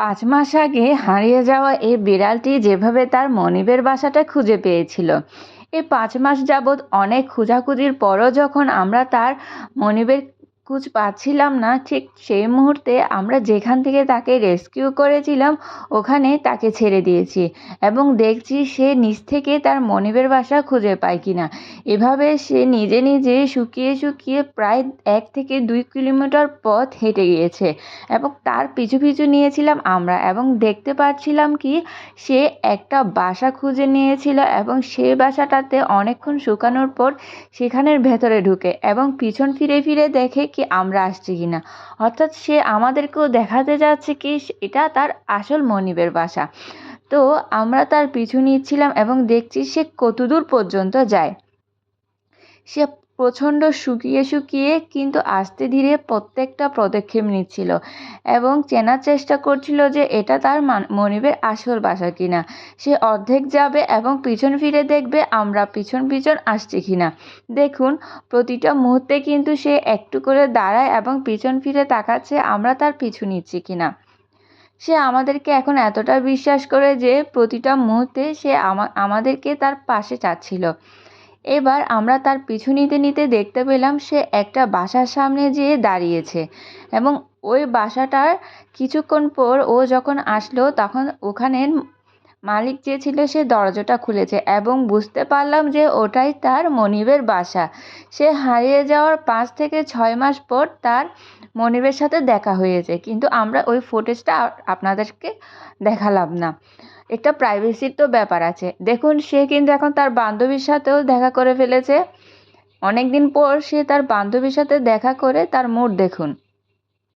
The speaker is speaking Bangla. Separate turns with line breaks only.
পাঁচ মাস আগে হারিয়ে যাওয়া এই বিড়ালটি যেভাবে তার মনিবের বাসাটা খুঁজে পেয়েছিল। এই পাঁচ মাস যাবৎ অনেক খোঁজাখুঁজির পরও যখন আমরা তার মনিবের খোঁজ পাচ্ছিলাম না। ঠিক সেই মুহূর্তে আমরা যেখান থেকে তাকে রেস্কিউ করেছিলাম, ওখানে তাকে ছেড়ে দিয়েছি এবং দেখছি সে নিচ থেকে তার মনিবের বাসা খুঁজে পায় কিনা। এভাবে সে নিজে নিজে শুকিয়ে শুকিয়ে প্রায় এক থেকে দুই কিলোমিটার পথ হেঁটে গিয়েছে এবং তার পিছু পিছু নিয়েছিলাম আমরা এবং দেখতে পাচ্ছিলাম কি সে একটা বাসা খুঁজে নিয়েছিল এবং সেই বাসাটাতে অনেকক্ষণ শুকানোর পর সেখানের ভেতরে ঢুকে এবং পিছন ফিরে ফিরে দেখে কি আমরা আসছি কি না অর্থাৎ সে আমাদেরকেও দেখাতে যাচ্ছে কি এটা তার আসল মনিবের বাসা। তো আমরা তার পিছু নিচ্ছিলাম এবং দেখছি সে কতদূর পর্যন্ত যায়। সে প্রচণ্ড শুকিয়ে শুকিয়ে কিন্তু আস্তে ধীরে প্রত্যেকটা পদক্ষেপ নিচ্ছিল এবং চেনার চেষ্টা করছিল যে এটা তার মনিবের আসল বাসা কিনা। সে অর্ধেক যাবে এবং পিছন ফিরে দেখবে আমরা পিছন পিছন আসছি কিনা। দেখুন, প্রতিটা মুহূর্তে কিন্তু সে একটু করে দাঁড়ায় এবং পিছন ফিরে তাকাচ্ছে আমরা তার পিছু নিচ্ছি কিনা। সে আমাদেরকে এখন এতটা বিশ্বাস করে যে প্রতিটা মুহূর্তে সে আমাদেরকে তার পাশে চাচ্ছিল। এবার আমরা তার পিছু নিতে নিতে দেখতে পেলাম সে একটা বাসার সামনে যেয়ে দাঁড়িয়েছে এবং ওই বাসাটার কিছুক্ষণ পর ও যখন আসলো তখন ওখানের মালিক যে ছিল সে দরজাটা খুলেছে এবং বুঝতে পারলাম যে ওটাই তার মনিবের বাসা। সে হারিয়ে যাওয়ার পাঁচ থেকে ছয় মাস পর তার মনিবের সাথে দেখা হয়েছে। কিন্তু আমরা ওই ফুটেজটা আপনাদেরকে দেখালাম না। একটা প্রাইভেসির তো ব্যাপার আছে। দেখুন, সে কিন্তু এখন তার বান্ধবীর সাথেও দেখা করে ফেলেছে। অনেক দিন পর সে তার বান্ধবীর সাথে দেখা করে তার মুড দেখুন।